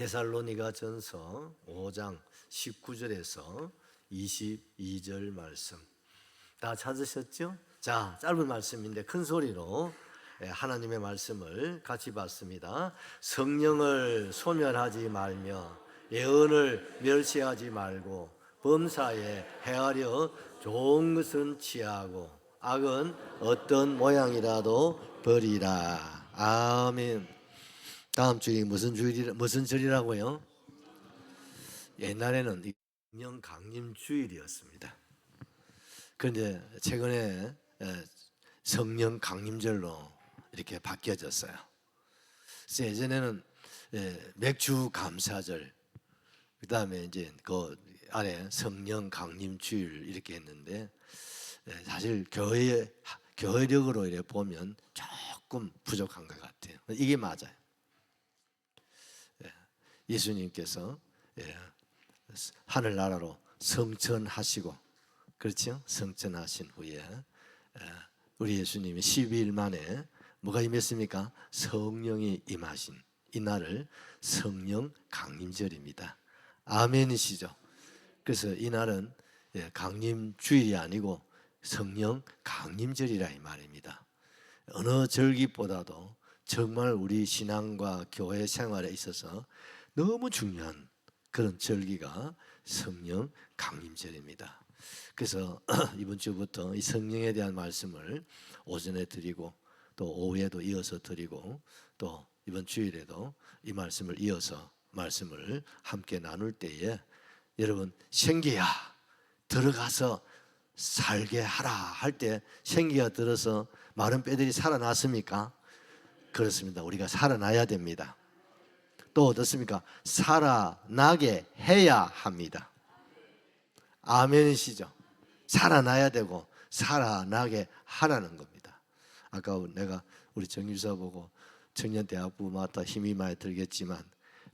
데살로니가 전서 5장 19절에서 22절 말씀 다 찾으셨죠? 자, 짧은 말씀인데 큰 소리로 예, 하나님의 말씀을 같이 봤습니다. 성령을 소멸하지 말며 예언을 멸시하지 말고 범사에 헤아려 좋은 것은 취하고 악은 어떤 모양이라도 버리라. 아멘. 다음 주일이 무슨 주일이 무슨 절이라고요? 옛날에는 이 성령 강림 주일이었습니다. 그런데 최근에 에, 성령 강림절로 이렇게 바뀌어졌어요. 예전에는 에, 맥주 감사절, 그 다음에 이제 그 안에 성령 강림 주일 이렇게 했는데 에, 사실 교회 교회력으로 이렇게 보면 조금 부족한 것 같아요. 이게 맞아요. 예, 예수님께서 예, 하늘 나라로 성천하시고 그렇죠? 성천하신 후에 예, 우리 예수님이 12일 만에 뭐가 임했습니까? 성령이 임하신 이 날을 성령 강림절입니다. 아멘이시죠? 그래서 이 날은 예, 강림 주일이 아니고 성령 강림절이라 이 말입니다. 어느 절기보다도 정말 우리 신앙과 교회 생활에 있어서 너무 중요한 그런 절기가 성령 강림절입니다. 그래서 이번 주부터 이 성령에 대한 말씀을 오전에 드리고 또 오후에도 이어서 드리고 또 이번 주일에도 이 말씀을 이어서 말씀을 함께 나눌 때에 여러분 생기야 들어가서 살게 하라 할 때 생기가 들어서 마른 뼈들이 살아났습니까? 그렇습니다. 우리가 살아나야 됩니다. 또 어떻습니까? 살아나게 해야 합니다. 아멘이시죠? 살아나야 되고 살아나게 하라는 겁니다. 아까 내가 우리 정유사 보고 청년 대학부 맡아 힘이 많이 들겠지만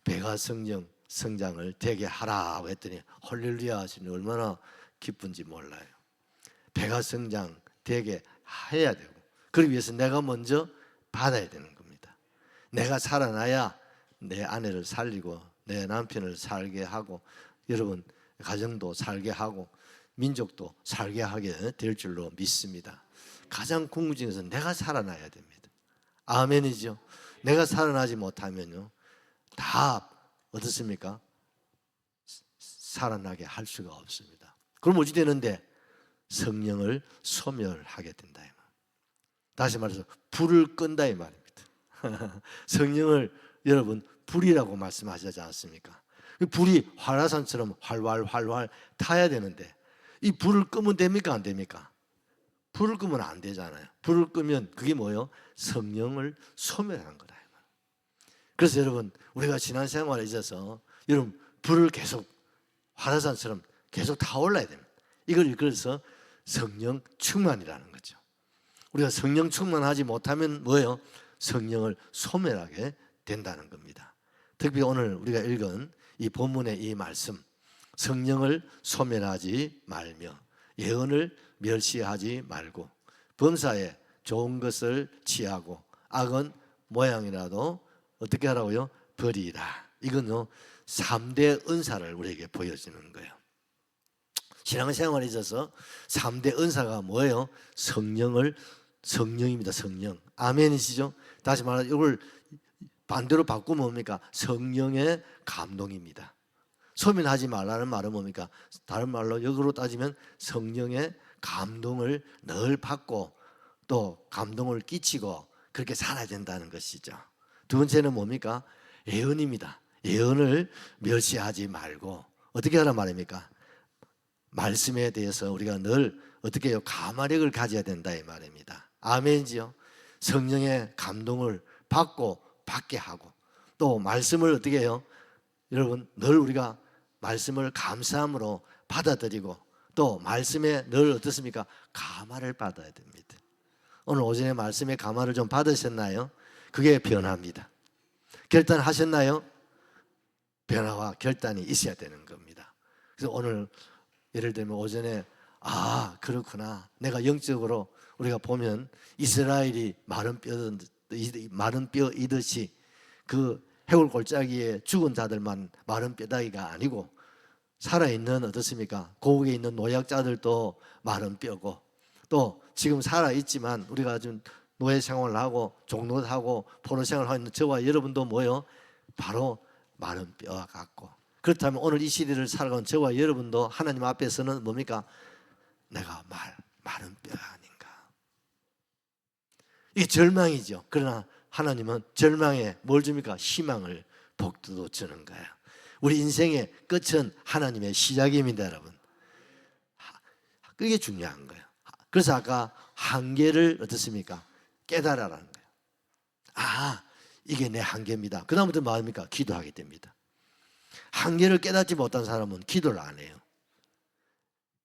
배가 성령 성장을 되게 하라 했더니 헐렐루야 하시니 얼마나 기쁜지 몰라요. 배가 성장 되게 해야 되고 그러기 위해서 내가 먼저 받아야 되는 겁니다. 내가 살아나야 내 아내를 살리고 내 남편을 살게 하고 여러분 가정도 살게 하고 민족도 살게 하게 될 줄로 믿습니다. 가장 궁극적인 것은 내가 살아나야 됩니다. 아멘이죠. 내가 살아나지 못하면요 다 어떻습니까? 살아나게 할 수가 없습니다. 그럼 어찌 되는데 성령을 소멸하게 된다 이 말. 다시 말해서 불을 끈다 이 말입니다. 성령을 여러분 불이라고 말씀하시지 않습니까? 그 불이 활화산처럼 활활 활활 타야 되는데 이 불을 끄면 됩니까 안 됩니까? 불을 끄면 안 되잖아요. 불을 끄면 그게 뭐요? 성령을 소멸하는 거다. 그래서 여러분 우리가 지난 생활에 있어서 여러분 불을 계속 활화산처럼 계속 타올라야 됩니다. 이걸 그래서 성령 충만이라는 거죠. 우리가 성령 충만하지 못하면 뭐예요? 성령을 소멸하게 된다는 겁니다. 특히 오늘 우리가 읽은 이 본문의 이 말씀 성령을 소멸하지 말며 예언을 멸시하지 말고 범사에 좋은 것을 취하고 악은 모양이라도 어떻게 하라고요? 버리라. 이건요 3대 은사를 우리에게 보여주는 거예요. 신앙생활에 있어서 3대 은사가 뭐예요? 성령을 성령입니다. 성령. 아멘이시죠? 다시 말해 이걸 반대로 바꾸면 뭡니까? 성령의 감동입니다. 소민하지 말라는 말은 뭡니까? 다른 말로 역으로 따지면 성령의 감동을 늘 받고 또 감동을 끼치고 그렇게 살아야 된다는 것이죠. 두 번째는 뭡니까? 예언입니다. 예언을 멸시하지 말고 어떻게 하란 말입니까? 말씀에 대해서 우리가 늘 어떻게 해요? 감화력을 가져야 된다 이 말입니다. 아멘이지요. 성령의 감동을 받고 받게 하고 또 말씀을 어떻게 해요? 여러분 늘 우리가 말씀을 감사함으로 받아들이고 또 말씀에 늘 어떻습니까? 감화를 받아야 됩니다. 오늘 오전에 말씀의 감화를 좀 받으셨나요? 그게 변화입니다. 결단하셨나요? 변화와 결단이 있어야 되는 겁니다. 그래서 오늘 예를 들면 오전에 아 그렇구나 내가 영적으로 우리가 보면 이스라엘이 마른 뼈 마른 뼈 이듯이 그 해골 골짜기에 죽은 자들만 마른 뼈다귀가 아니고 살아있는 어떻습니까? 고국에 있는 노약자들도 마른 뼈고 또 지금 살아있지만 우리가 좀 노예 생활을 하고 종로하고 포로 생활을 하고 있는 저와 여러분도 뭐요? 바로 마른 뼈와 같고 그렇다면 오늘 이 시대를 살아가는 저와 여러분도 하나님 앞에서는 뭡니까? 내가 말, 마른 뼈 아닌가? 이게 절망이죠. 그러나 하나님은 절망에 뭘 줍니까? 희망을 복도 주는 거예요. 우리 인생의 끝은 하나님의 시작입니다, 여러분. 하- 그게 중요한 거예요. 그래서 아까 한계를 어떻습니까? 깨달아라는 거예요. 아, 이게 내 한계입니다. 그다음부터 뭐 합니까? 기도하게 됩니다. 한계를 깨닫지 못한 사람은 기도를 안 해요.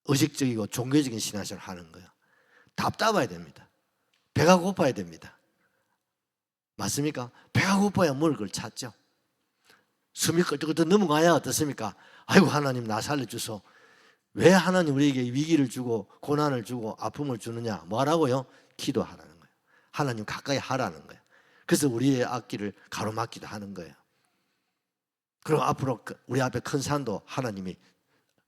의식적이고 종교적인 신앙생활을 하는 거예요. 답답해야 됩니다. 배가 고파야 됩니다. 맞습니까? 배가 고파야 뭘 그걸 찾죠. 숨이 끄덕끄덕 넘어가야 어떻습니까? 아이고 하나님 나 살려주소. 왜 하나님 우리에게 위기를 주고 고난을 주고 아픔을 주느냐? 뭐라고요? 기도하라는 거예요. 하나님 가까이 하라는 거예요. 그래서 우리의 앞길을 가로막기도 하는 거예요. 그리고 앞으로 그 우리 앞에 큰 산도 하나님이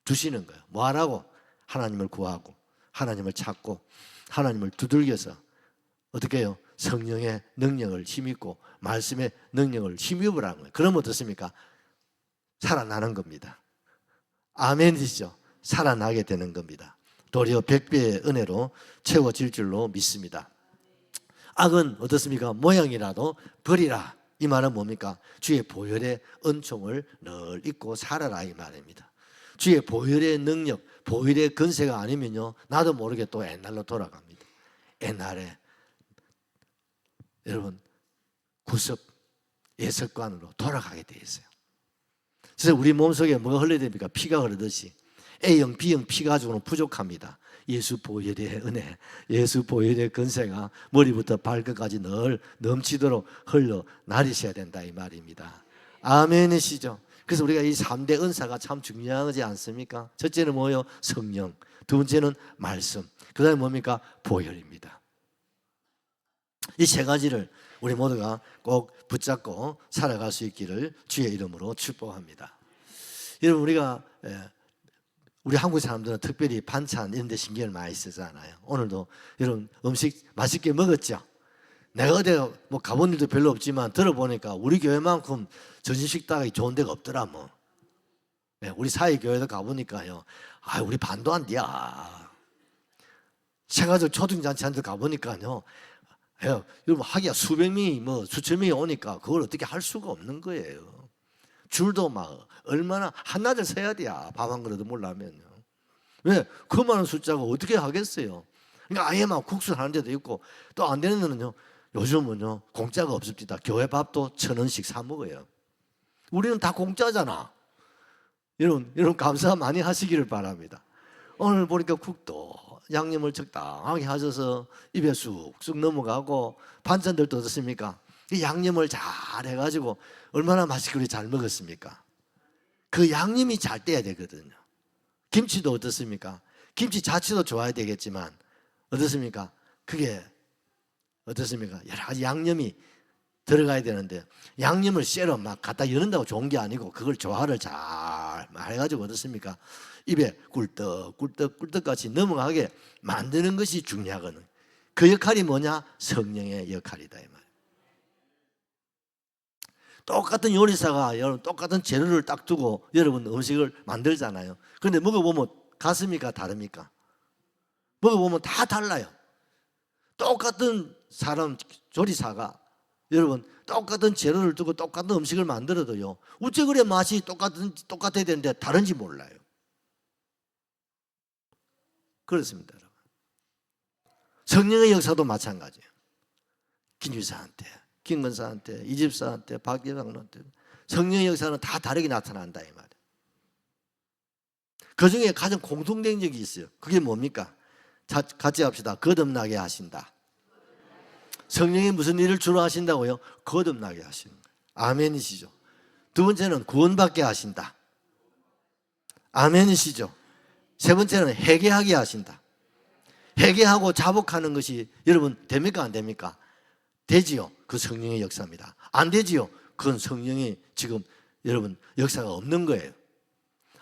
주시는 거예요. 뭐하라고? 하나님을 구하고 하나님을 찾고 하나님을 두들겨서 어떻게 해요? 성령의 능력을 힘입고 말씀의 능력을 힘입으라는 거예요. 그러면 어떻습니까? 살아나는 겁니다. 아멘이죠. 살아나게 되는 겁니다. 도리어 백배의 은혜로 채워질 줄로 믿습니다. 악은 어떻습니까? 모양이라도 버리라. 이 말은 뭡니까? 주의 보혈의 은총을 늘 잊고 살아라 이 말입니다. 주의 보혈의 능력, 보혈의 근세가 아니면요 나도 모르게 또 옛날로 돌아갑니다. 옛날에 여러분 구습 예습관으로 돌아가게 돼 있어요. 그래서 우리 몸속에 뭐가 흘러야 됩니까? 피가 흐르듯이 A형, B형 피 가지고는 부족합니다. 예수 보혈의 은혜, 예수 보혈의 근세가 머리부터 발끝까지 늘 넘치도록 흘러 나리셔야 된다 이 말입니다. 아멘이시죠? 그래서 우리가 이 3대 은사가 참 중요하지 않습니까? 첫째는 뭐요? 성령. 두 번째는 말씀. 그 다음에 뭡니까? 보혈입니다. 이 세 가지를 우리 모두가 꼭 붙잡고 살아갈 수 있기를 주의 이름으로 축복합니다. 여러분 우리가 예, 우리 한국 사람들은 특별히 반찬 이런 데 신경을 많이 쓰잖아요. 오늘도 여러분 음식 맛있게 먹었죠? 내가 어디 뭐 가본 일도 별로 없지만 들어보니까 우리 교회만큼 전신 식당이 좋은 데가 없더라 뭐. 네, 우리 사회 교회도 가보니까요. 아, 우리 반도 안 돼야. 세가족 초등잔치 한테 가보니까요. 야, 여러분 하기야 수백 명이 뭐 수천 명이 오니까 그걸 어떻게 할 수가 없는 거예요. 줄도 막 얼마나 한낮을 서야 돼야 밥 한 그릇도 몰라면요. 왜? 그 많은 숫자가 어떻게 하겠어요? 그러니까 아예 막 국수 하는 데도 있고 또 안 되는 데는요. 요즘은요 공짜가 없습니다. 교회 밥도 천 원씩 사 먹어요. 우리는 다 공짜잖아. 여러분, 여러분 감사 많이 하시기를 바랍니다. 오늘 보니까 국도 양념을 적당하게 하셔서 입에 쑥쑥 넘어가고 반찬들도 어떻습니까? 이 양념을 잘 해가지고 얼마나 맛있게 잘 먹었습니까? 그 양념이 잘 돼야 되거든요. 김치도 어떻습니까? 김치 자체도 좋아야 되겠지만 어떻습니까? 그게 어떻습니까? 여러 가지 양념이 들어가야 되는데 양념을 쎄로 막 갖다 여는다고 좋은 게 아니고 그걸 조화를 잘 해가지고 어떻습니까? 입에 꿀떡 꿀떡 꿀떡같이 넘어가게 만드는 것이 중요하거든. 그 역할이 뭐냐? 성령의 역할이다 이 말. 똑같은 요리사가 여러분 똑같은 재료를 딱 두고 여러분 음식을 만들잖아요. 그런데 먹어보면 같습니까? 다릅니까? 먹어보면 다 달라요. 똑같은 사람 조리사가 여러분 똑같은 재료를 두고 똑같은 음식을 만들어도요. 그래 맛이 똑같은 똑같아야 되는데 다른지 몰라요. 그렇습니다, 여러분. 성령의 역사도 마찬가지예요. 김유사한테, 김건사한테, 이집사한테, 박예방한테 성령의 역사는 다 다르게 나타난다 이 말이에요. 그 중에 가장 공통된 적이 있어요. 그게 뭡니까? 자, 같이 합시다. 거듭나게 하신다. 성령이 무슨 일을 주로 하신다고요? 거듭나게 하시는 거예요. 아멘이시죠. 두 번째는 구원받게 하신다. 아멘이시죠. 세 번째는 회개하게 하신다. 회개하고 자복하는 것이 여러분 됩니까 안 됩니까? 되지요. 그 성령의 역사입니다. 안 되지요. 그건 성령이 지금 여러분 역사가 없는 거예요.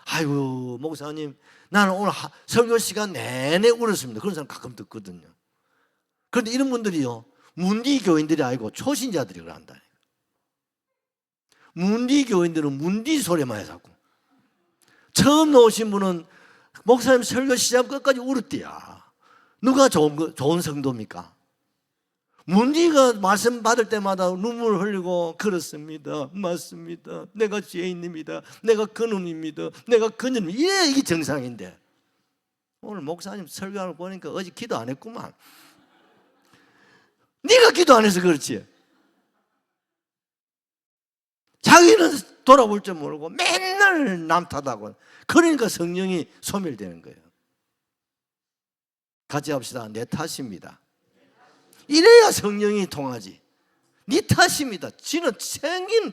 아이고 목사님 나는 오늘 하- 설교 시간 내내 울었습니다. 그런 사람 가끔 듣거든요. 그런데 이런 분들이요 문디 교인들이 아니고 초신자들이 그런다. 문디 교인들은 문디 소리만 해 자꾸. 처음 나오신 분은 목사님 설교 시작 끝까지 울었대야. 누가 좋은 거- 좋은 성도입니까? 문디가 말씀 받을 때마다 눈물 흘리고 그렇습니다. 맞습니다. 내가 죄인입니다. 내가 그놈입니다. 내가. 이래 이게 정상인데 오늘 목사님 설교하는 거 보니까 어제 기도 안 했구만. 네가 기도 안 해서 그렇지. 자기는 돌아볼 줄 모르고 맨날 남 탓하고 그러니까 성령이 소멸되는 거예요. 같이 합시다. 내 탓입니다. 이래야 성령이 통하지. 네 탓입니다. 지는 생긴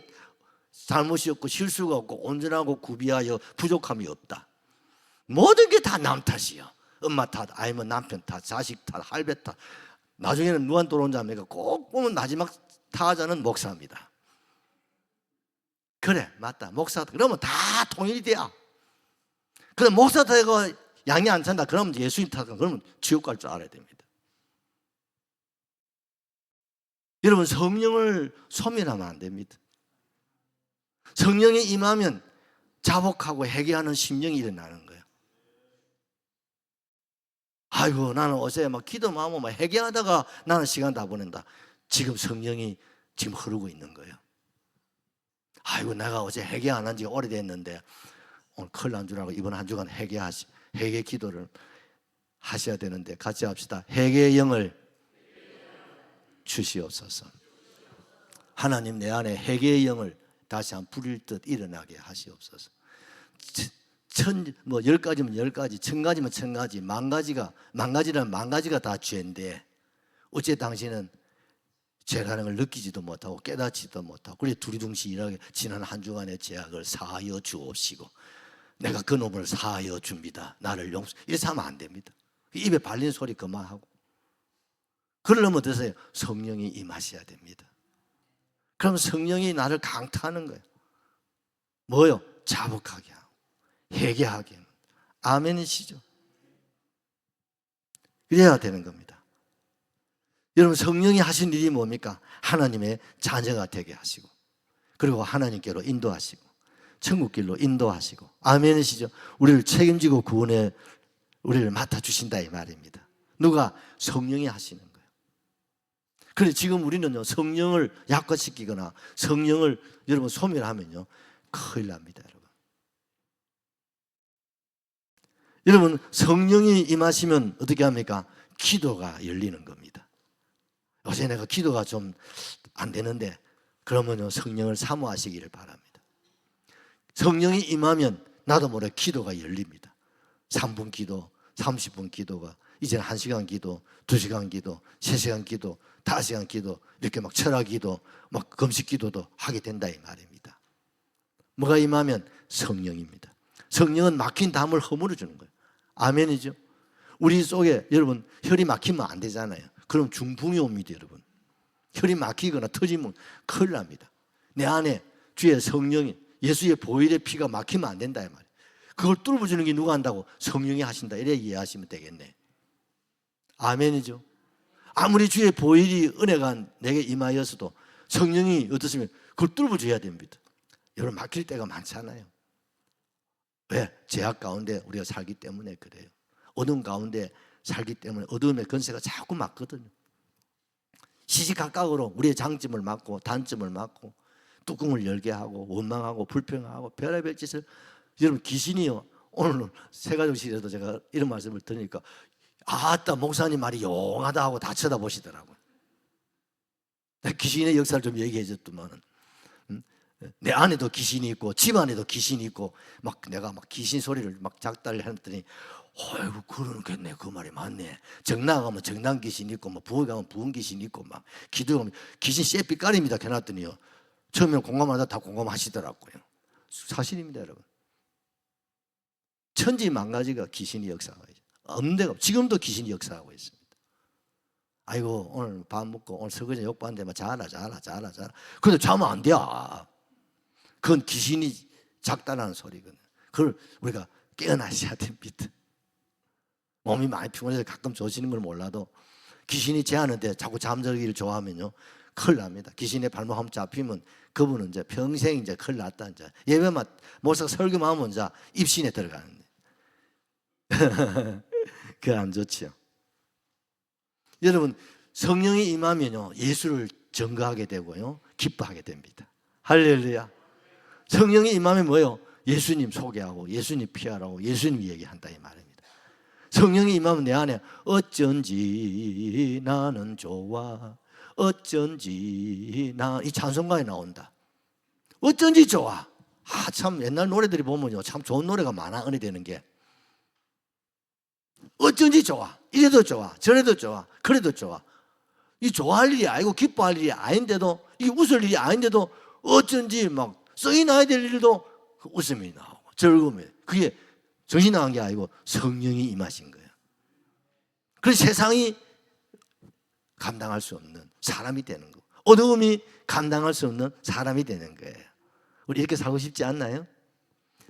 잘못이 없고 실수가 없고 온전하고 구비하여 부족함이 없다. 모든 게 다 남 탓이야. 엄마 탓, 아니면 남편 탓, 자식 탓, 할배 탓. 나중에는 무한도론 자매가 꼭 보면 마지막 타자는 목사입니다. 그래, 맞다. 목사. 그러면 다 통일이 돼야. 그럼 목사 탓가 양이 안 찬다. 그러면 예수님 탓가 그러면 지옥 갈 줄 알아야 됩니다. 여러분 성령을 소멸하면 안 됩니다. 성령이 임하면 자복하고 회개하는 심령이 일어나는 거예요. 아이고 나는 어제 막 기도만 하면 막 회개하다가 나는 시간 다 보낸다. 지금 성령이 지금 흐르고 있는 거예요. 아이고 내가 어제 회개 안한 지가 오래됐는데 오늘 큰일 난 줄 알고 이번 한 주간 회개하시 회개 기도를 하셔야 되는데 같이 합시다. 회개의 영을 주시옵소서. 하나님 내 안에 회개의 영을 다시 한 불일 듯 일어나게 하시옵소서. 천뭐 열 가지면 열 가지, 천 가지면 천 가지, 만 가지가 만 가지라면 만 가지가 다 죄인데 어째 당신은 죄라는 걸 느끼지도 못하고 깨닫지도 못하고 그래 두리둥시 일하게 지난 한 주간의 죄악을 사하여 주옵시고 내가 그 놈을 사하여 줍니다. 나를 용서 이래서 하면 안 됩니다. 입에 발린 소리 그만하고 그러려면 어떠세요? 성령이 임하셔야 됩니다. 그럼 성령이 나를 강타하는 거예요. 뭐요? 자복하게 회개하게. 아멘이시죠? 이래야 되는 겁니다. 여러분 성령이 하신 일이 뭡니까? 하나님의 자녀가 되게 하시고 그리고 하나님께로 인도하시고 천국길로 인도하시고 아멘이시죠? 우리를 책임지고 구원에 우리를 맡아 주신다 이 말입니다. 누가 성령이 하시는 거예요. 그런데 지금 우리는요 성령을 약화시키거나 성령을 여러분 소멸하면요 큰일 납니다, 여러분. 여러분 성령이 임하시면 어떻게 합니까? 기도가 열리는 겁니다. 어제 내가 기도가 좀 안 되는데 그러면요 성령을 사모하시기를 바랍니다. 성령이 임하면 나도 모르게 기도가 열립니다. 3분 기도, 30분 기도가 이제는 1시간 기도, 2시간 기도, 3시간 기도, 5시간 기도 이렇게 막 철학 기도, 막 금식 기도도 하게 된다 이 말입니다. 뭐가 임하면 성령입니다. 성령은 막힌 담을 허물어 주는 거예요. 아멘이죠. 우리 속에 여러분 혈이 막히면 안 되잖아요. 그럼 중풍이 옵니다, 여러분. 혈이 막히거나 터지면 큰일 납니다. 내 안에 주의 성령이 예수의 보혈의 피가 막히면 안 된다 이 말이에요. 그걸 뚫어주는 게 누가 한다고? 성령이 하신다. 이래 이해하시면 되겠네. 아멘이죠. 아무리 주의 보혈이 은혜가 내게 임하였어도 성령이 어떻으면 그걸 뚫어줘야 됩니다. 여러분 막힐 때가 많잖아요. 왜? 제약 가운데 우리가 살기 때문에 그래요. 어둠 가운데 살기 때문에 어둠의 건세가 자꾸 막거든요. 시시각각으로 우리의 장점을 막고 단점을 막고 뚜껑을 열게 하고 원망하고 불평하고 별의별 짓을 여러분 귀신이요. 오늘 세가족실에도 제가 이런 말씀을 드리니까 아따 목사님 말이 용하다 하고 다 쳐다보시더라고요. 귀신의 역사를 좀 얘기해 줬더만은 음? 내 안에도 귀신이 있고 집 안에도 귀신이 있고 막 내가 막 귀신 소리를 막 작달을 했더니 어이구 그러겠네. 그 말이 맞네. 정당 가면 정당 귀신 있고 뭐 부엌 가면 부엌 귀신 있고 막 기도 가면 귀신 쎄삐까립니다. 해놨더니요. 처음에 공감하다 다 공감하시더라고요. 사실입니다 여러분. 천지 만가지가 귀신이 역사하고 있어요. 없는 데가 없- 지금도 귀신이 역사하고 있습니다. 아이고 오늘 밥 먹고 오늘 설거지 욕봤는데 막 자라 자라 자라 자라. 근데 자면 안 돼. 그건 귀신이 작다라는 소리거든. 그걸 우리가 깨어나셔야 됩니다. 몸이 많이 피곤해서 가끔 조시는 걸 몰라도 귀신이 제하는데 자꾸 잠들기를 좋아하면요. 큰일 납니다. 귀신의 발목 한번 잡히면 그분은 이제 평생 이제 큰일 났다. 이제 예배만 모사 설교만 하면 이제 입신에 들어가는데. 그안 좋지요. 여러분 성령이 임하면요 예수를 증거하게 되고요 기뻐하게 됩니다. 할렐루야. 성령이 임하면 뭐요? 예수님 소개하고 예수님 피하라고 예수님 얘기한다 이 말입니다. 성령이 임하면 내 안에 어쩐지 나는 좋아 어쩐지 나 이 찬송가에 나온다. 어쩐지 좋아. 아 참 옛날 노래들이 보면요 참 좋은 노래가 많아 은혜 되는 게 어쩐지 좋아. 이래도 좋아. 저래도 좋아. 그래도 좋아. 이 좋아할 일이 아니고 기뻐할 일이 아닌데도 이 웃을 일이 아닌데도 어쩐지 막 써이 나야 될 일도 웃음이 나오고 즐거움이 그게 정신 나간 게 아니고 성령이 임하신 거예요. 그래서 세상이 감당할 수 없는 사람이 되는 거. 어두움이 감당할 수 없는 사람이 되는 거예요. 우리 이렇게 살고 싶지 않나요?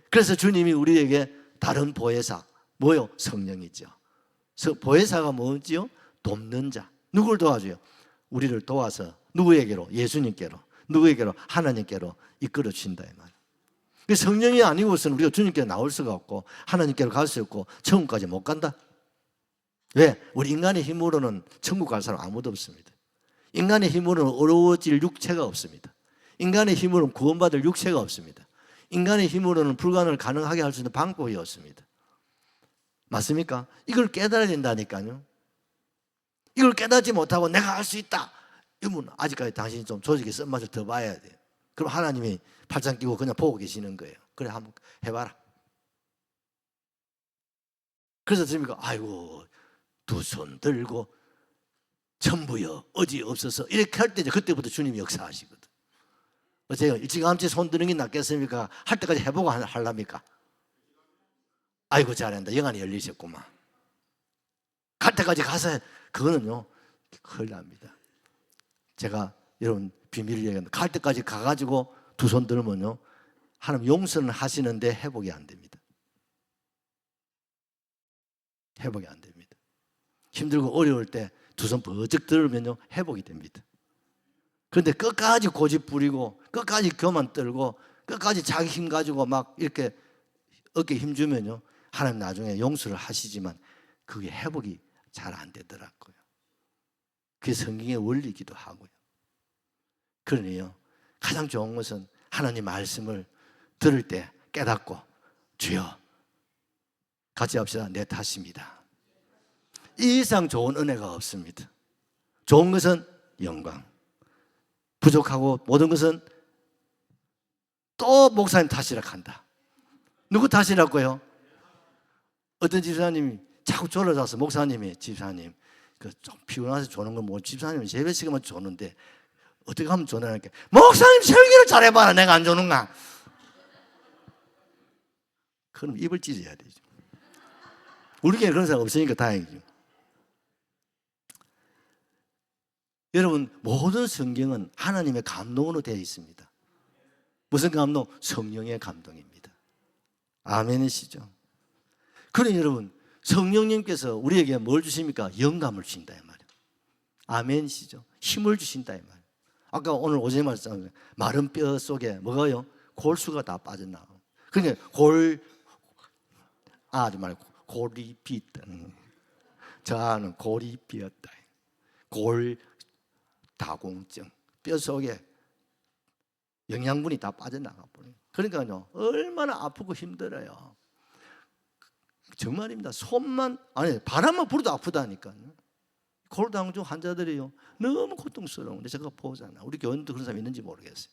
그래서 주님이 우리에게 다른 보혜사 뭐요? 성령이죠. 보혜사가 뭐지요? 돕는 자. 누굴 도와줘요? 우리를 도와서 누구에게로? 예수님께로. 누구에게로? 하나님께로 이끌어 주신다 이 말. 그 성령이 아니고서는 우리가 주님께 나올 수가 없고 하나님께로 갈 수 없고 천국까지 못 간다. 왜? 우리 인간의 힘으로는 천국 갈 사람 아무도 없습니다. 인간의 힘으로는 어려워질 육체가 없습니다. 인간의 힘으로는 구원받을 육체가 없습니다. 인간의 힘으로는 불가능을 가능하게 할 수 있는 방법이 없습니다. 맞습니까? 이걸 깨달아야 된다니까요. 이걸 깨닫지 못하고 내가 할 수 있다. 이러면 아직까지 당신이 좀 조직의 쓴맛을 더 봐야 돼요. 그럼 하나님이 팔짱 끼고 그냥 보고 계시는 거예요. 그래 한번 해봐라. 그래서 들으니까 아이고 두 손 들고 전부여 어지 없어서 이렇게 할 때 그때부터 주님이 역사하시거든. 어째요? 일찌감치 손 드는 게 낫겠습니까? 할 때까지 해보고 하랍니까? 아이고 잘한다. 영안이 열리셨구만. 갈 때까지 가서 그거는요 큰일 납니다. 제가 여러분 비밀을 얘기합니다. 갈 때까지 가가지고 두 손 들면요 하나님 용서는 하시는데 회복이 안 됩니다. 회복이 안 됩니다. 힘들고 어려울 때 두 손 버쩍 들으면요 회복이 됩니다. 그런데 끝까지 고집 부리고 끝까지 교만 떨고 끝까지 자기 힘 가지고 막 이렇게 어깨 힘 주면요 하나님 나중에 용서를 하시지만 그게 회복이 잘 안 되더라고요. 그게 성경의 원리이기도 하고요. 그러니요 가장 좋은 것은 하나님 말씀을 들을 때 깨닫고 주여 같이 합시다 내 탓입니다. 이 이상 좋은 은혜가 없습니다. 좋은 것은 영광, 부족하고 모든 것은 또 목사님 탓이라 한다. 누구 탓이라고요? 어떤 집사님이 자꾸 졸아자서 목사님이 집사님 그 좀 피곤해서 조는 건뭐 집사님은 예배 시간만 조는데 어떻게 하면 조나니까 목사님 설교를 잘해봐라 내가 안 조는가? 그럼 입을 찢어야 되죠. 우리 교회 그런 사람 없으니까 다행이죠. 여러분 모든 성경은 하나님의 감동으로 되어 있습니다. 무슨 감동? 성령의 감동입니다. 아멘이시죠? 그러니 여러분 성령님께서 우리에게 뭘 주십니까? 영감을 주신다 이 말이에요. 아멘이시죠? 힘을 주신다 이 말이에요. 아까 오늘 오전에 말씀한 마른 뼈 속에 뭐가요? 골수가 다 빠져나와. 그러니까 골 아, 말고 골이 비었다. 저는 골이 비었다. 골 다공증 뼈 속에 영양분이 다 빠져나가 버려요. 그러니까요 얼마나 아프고 힘들어요. 정말입니다. 손만 아니 바람만 불어도 아프다니까요. 골다공증 환자들이요 너무 고통스러운데 제가 보잖아. 우리 교원도 그런 사람 있는지 모르겠어요.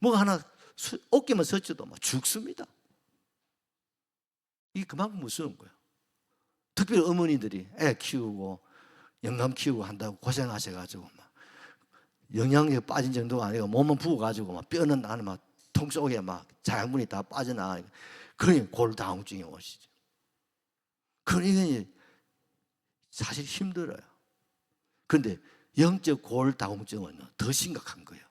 뭐가 하나 어깨만 서지도 막 죽습니다. 이 그만큼 무서운 거예요. 특별히 어머니들이 애 키우고 영감 키우고 한다고 고생하셔가지고 막 영양제 빠진 정도가 아니고 몸만 부어가지고 막 뼈는 나는 막 통 속에 막 자양분이 다 빠져나가. 그러니 골다공증이 오시죠. 그러니 사실 힘들어요. 그런데 영적 골다공증은 더 심각한 거예요.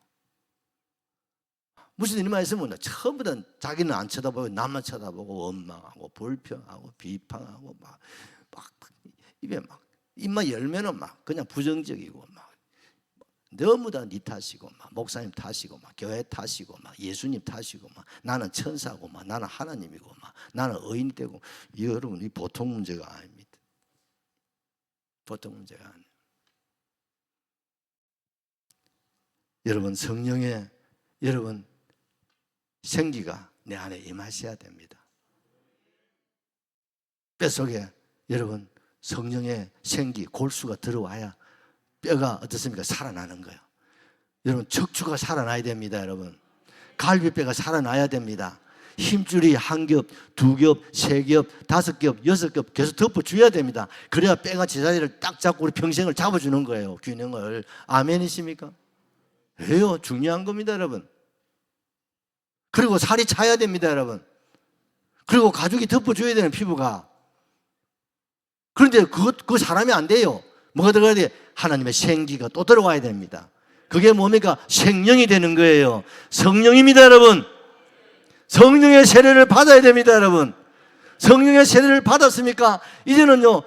무슨 일만 있으면 처음부터 자기는 안 쳐다보고 남만 쳐다보고 원망하고 불평하고 비판하고 막, 막 입에 막 입만 열면은 막 그냥 부정적이고 막 너무 다니 탓이고 막 목사님 탓이고 막 교회 탓이고 막 예수님 탓이고 막 나는 천사고 막 나는 하나님이고 막 나는 의인이 되고 이 여러분 이 보통 문제가 아닙니다. 보통 문제가 아니에요. 여러분 성령의 여러분 생기가 내 안에 임하셔야 됩니다. 뼛속에 여러분 성령의 생기 골수가 들어와야 뼈가 어떻습니까? 살아나는 거예요. 여러분 척추가 살아나야 됩니다, 여러분. 갈비뼈가 살아나야 됩니다. 힘줄이 한 겹, 두 겹, 세 겹, 다섯 겹, 여섯 겹 계속 덮어줘야 됩니다. 그래야 뼈가 제자리를 딱 잡고 우리 평생을 잡아주는 거예요. 균형을. 아멘이십니까? 왜요? 중요한 겁니다, 여러분. 그리고 살이 차야 됩니다, 여러분. 그리고 가죽이 덮어줘야 되는 피부가. 그런데 그, 그 사람이 안 돼요. 뭐가 들어가야 돼? 하나님의 생기가 또 들어와야 됩니다. 그게 뭡니까? 생명이 되는 거예요. 성령입니다, 여러분. 성령의 세례를 받아야 됩니다, 여러분. 성령의 세례를 받았습니까? 이제는요,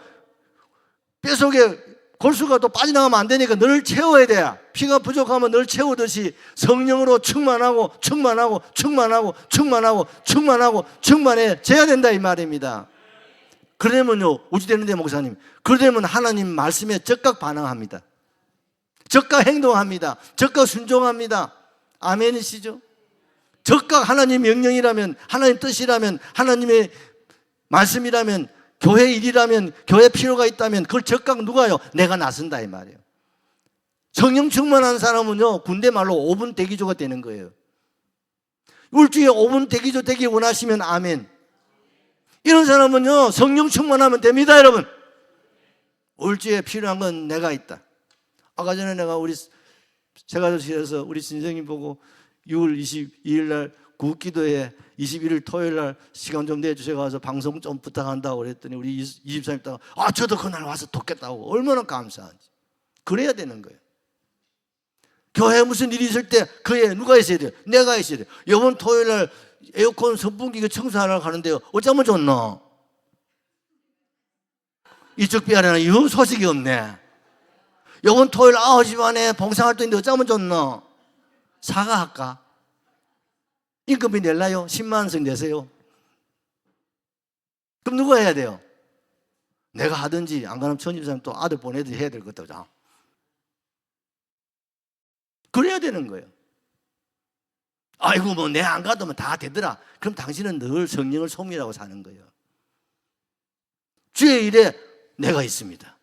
뼛속에 골수가 또 빠져나가면 안 되니까 늘 채워야 돼. 피가 부족하면 늘 채우듯이 성령으로 충만하고, 충만하고, 충만하고, 충만하고, 충만하고, 충만해 져야 된다, 이 말입니다. 그러면요, 우지되는데 목사님, 그러면 하나님 말씀에 적극 반응합니다. 적극 행동합니다. 적극 순종합니다. 아멘이시죠? 적극 하나님 명령이라면, 하나님 뜻이라면, 하나님의 말씀이라면, 교회 일이라면, 교회 필요가 있다면, 그걸 적극 누가요? 내가 나선다 이 말이에요. 성령 충만한 사람은요, 군대 말로 5분 대기조가 되는 거예요. 울주에 5분 대기조 되기 원하시면 아멘. 이런 사람은요, 성령 충만하면 됩니다, 여러분. 울주에 필요한 건 내가 있다. 아까 전에 내가 우리 세가족실에서 우리 신생님 보고 6월 22일 날 국기도에 21일 토요일 날 시간 좀 내주셔 가서 방송 좀 부탁한다고 그랬더니 우리 23일 다가 아 저도 그날 와서 돕겠다고 얼마나 감사한지 그래야 되는 거예요. 교회 무슨 일이 있을 때 그에 누가 있어야 돼요? 내가 있어야 돼요. 이번 토요일 날 에어컨 선풍기 청소하러 가는데요. 어쩌면 좋노? 이쪽 뼈에는 이 소식이 없네. 요번 토요일 9시 반에 봉사활동인데 어쩌면 좋노? 사과할까? 임금이 낼라요? 10만원씩 내세요. 그럼 누가 해야 돼요? 내가 하든지 안 그러면 천집사님 또 아들 보내든지 해야 될 것도 그래야 되는 거예요. 아이고 뭐 내 안 가도 다 되더라. 그럼 당신은 늘 성령을 소미라고 사는 거예요. 주의 일에 내가 있습니다.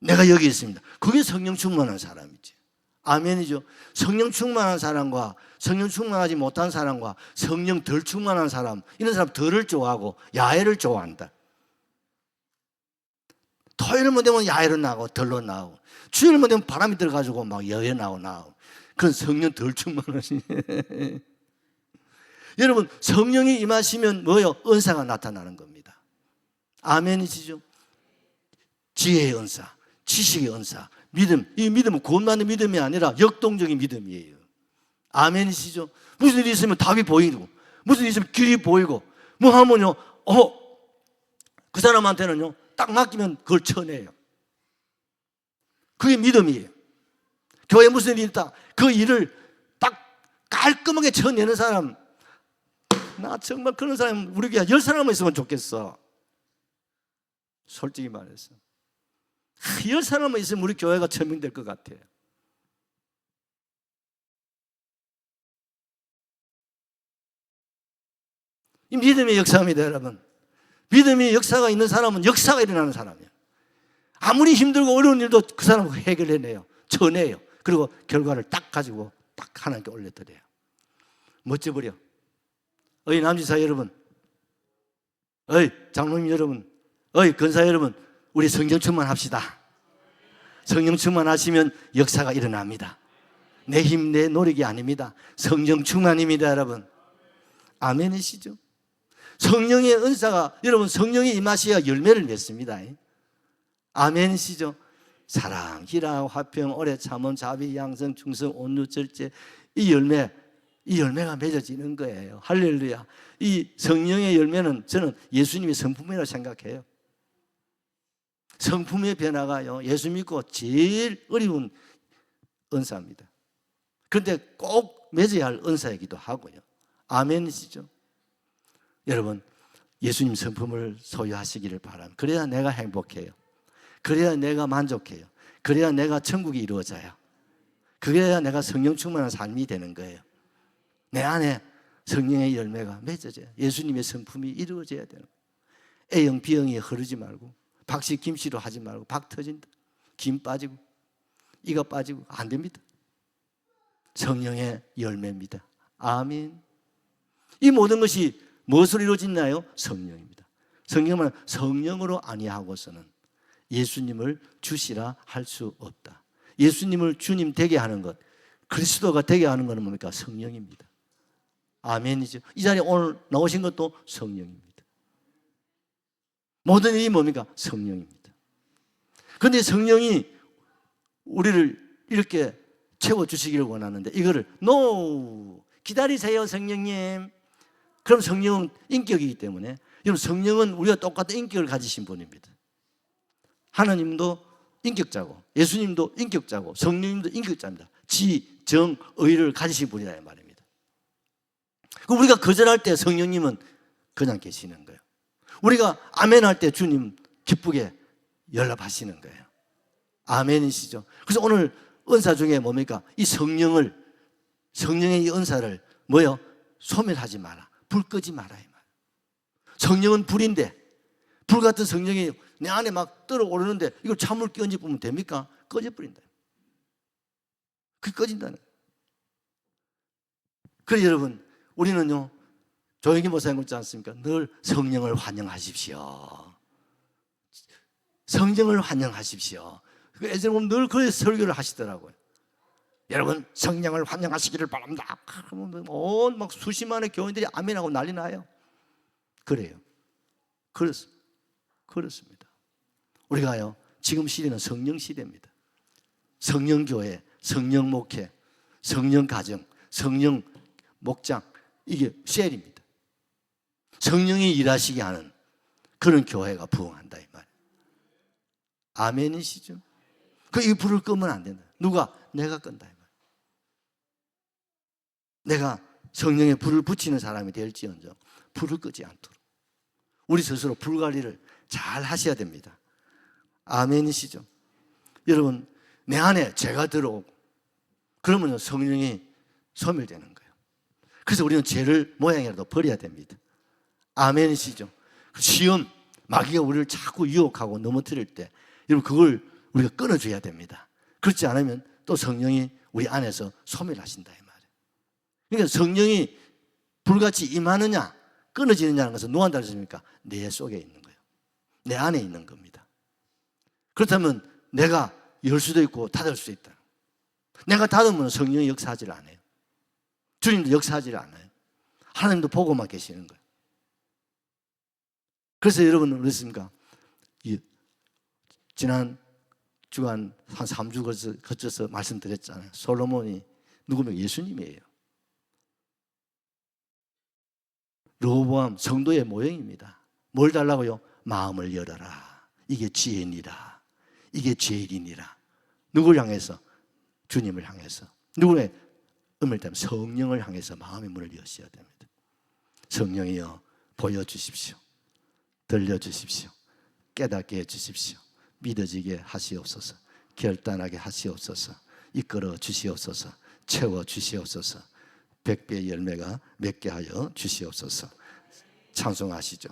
내가 여기 있습니다. 그게 성령 충만한 사람이지. 아멘이죠. 성령 충만한 사람과 성령 충만하지 못한 사람과 성령 덜 충만한 사람, 이런 사람 덜을 좋아하고 야외를 좋아한다. 토요일만 되면 야외로 나오고 덜로 나오고 주일만 되면 바람이 들어가지고 막 여외 나오고 나오고 그건 성령 덜 충만하시. 여러분 성령이 임하시면 뭐요? 은사가 나타나는 겁니다. 아멘이시죠? 지혜의 은사, 지식의 은사, 믿음. 이 믿음은 구원받는 믿음이 아니라 역동적인 믿음이에요. 아멘이시죠? 무슨 일이 있으면 답이 보이고, 무슨 일이 있으면 길이 보이고, 뭐 하면요, 어, 그 사람한테는요, 딱 맡기면 그걸 쳐내요. 그게 믿음이에요. 교회 무슨 일이 있다. 그 일을 딱 깔끔하게 쳐내는 사람, 나 정말 그런 사람 우리 교회 열 사람만 있으면 좋겠어. 솔직히 말해서. 열 사람만 있으면 우리 교회가 천명될 것 같아요. 이 믿음의 역사입니다, 여러분. 믿음의 역사가 있는 사람은 역사가 일어나는 사람이에요. 아무리 힘들고 어려운 일도 그 사람은 해결해내요. 쳐내요. 그리고 결과를 딱 가지고 딱 하나님께 올려드려요. 멋져버려. 어이 남지사 여러분, 어이 장로님 여러분, 어이 건사 여러분, 우리 성령 충만 합시다. 성령 충만 하시면 역사가 일어납니다. 내 힘, 내 노력이 아닙니다. 성령 충만입니다, 여러분. 아멘이시죠? 성령의 은사가 여러분 성령이 임하셔야 열매를 맺습니다. 아멘이시죠? 사랑, 희락, 화평, 오래 참음, 자비, 양성, 충성, 온유, 절제 이 열매 이 열매가 맺어지는 거예요. 할렐루야. 이 성령의 열매는 저는 예수님의 성품이라고 생각해요. 성품의 변화가요. 예수 믿고 제일 어려운 은사입니다. 그런데 꼭 맺어야 할 은사이기도 하고요. 아멘이시죠? 여러분, 예수님 성품을 소유하시기를 바랍니다. 그래야 내가 행복해요. 그래야 내가 만족해요. 그래야 내가 천국이 이루어져요. 그래야 내가 성령 충만한 삶이 되는 거예요. 내 안에 성령의 열매가 맺어져요. 예수님의 성품이 이루어져야 되는. A형, B형이 흐르지 말고 박씨, 김씨로 하지 말고 박 터진다. 김 빠지고 이가 빠지고 안 됩니다. 성령의 열매입니다. 아멘. 이 모든 것이 무엇으로 이루어진나요? 성령입니다. 성령은 성령으로 아니하고서는 예수님을 주시라 할 수 없다. 예수님을 주님 되게 하는 것, 그리스도가 되게 하는 것은 뭡니까? 성령입니다. 아멘이죠. 이 자리에 오늘 나오신 것도 성령입니다. 모든 일이 뭡니까? 성령입니다. 그런데 성령이 우리를 이렇게 채워주시기를 원하는데 이거를 no 기다리세요 성령님 그럼 성령은 인격이기 때문에 여러분 성령은 우리가 똑같은 인격을 가지신 분입니다 하나님도 인격자고 예수님도 인격자고 성령님도 인격자입니다 지, 정, 의를 가지신 분이라 이 말입니다 그 우리가 거절할 때 성령님은 그냥 계시는 거예요 우리가 아멘 할 때 주님 기쁘게 연락하시는 거예요 아멘이시죠 그래서 오늘 은사 중에 뭡니까? 이 성령을 성령의 이 은사를 뭐요? 소멸하지 마라. 불 끄지 마라. 성령은 불인데 불 같은 성령이 내 안에 막 떨어오르는데 이걸 찬물 끼얹어 보면 됩니까? 꺼져 버린다. 그 꺼진다는. 그래 여러분 우리는요 조영기 목사님 그렇지 않습니까? 늘 성령을 환영하십시오. 성령을 환영하십시오. 그 예전에 보면 늘 그래서 설교를 하시더라고요. 여러분 성령을 환영하시기를 바랍니다. 온막 수십만의 교인들이 아멘하고 난리 나요. 그래요. 그렇 그렇습니다. 우리가요 지금 시대는 성령 시대입니다. 성령 교회, 성령 목회, 성령 가정, 성령 목장 이게 셀입니다. 성령이 일하시게 하는 그런 교회가 부흥한다 이 말. 아멘이시죠? 그 이 불을 끄면 안 된다. 누가? 내가 끈다. 내가 성령의 불을 붙이는 사람이 될지언정 불을 끄지 않도록 우리 스스로 불 관리를 잘 하셔야 됩니다. 아멘이시죠? 여러분 내 안에 죄가 들어오고 그러면 성령이 소멸되는 거예요. 그래서 우리는 죄를 모양이라도 버려야 됩니다. 아멘이시죠? 시험 마귀가 우리를 자꾸 유혹하고 넘어뜨릴 때 여러분 그걸 우리가 끊어줘야 됩니다. 그렇지 않으면 또 성령이 우리 안에서 소멸하신다 이 말이에요. 그러니까 성령이 불같이 임하느냐 끊어지느냐는 것은 누구한테 달렸습니까? 내 속에 있는 거예요. 내 안에 있는 겁니다. 그렇다면 내가 열 수도 있고 닫을 수도 있다. 내가 닫으면 성령이 역사하지를 않아요. 주님도 역사하지를 않아요. 하나님도 보고만 계시는 거예요. 그래서 여러분 그렇습니까? 지난 주간 한 3주 거쳐서, 말씀드렸잖아요. 솔로몬이 누구면 예수님이에요. 로보암 성도의 모형입니다. 뭘 달라고요? 마음을 열어라. 이게 지혜니라. 이게 죄인이라. 누굴 향해서? 주님을 향해서. 누구의 음을 때문에 성령을 향해서 마음의 문을 여셔야 됩니다. 성령이여 보여주십시오. 들려주십시오. 깨닫게 해주십시오. 믿어지게 하시옵소서. 결단하게 하시옵소서. 이끌어 주시옵소서. 채워 주시옵소서. 백배의 열매가 맺게 하여 주시옵소서. 찬송하시죠.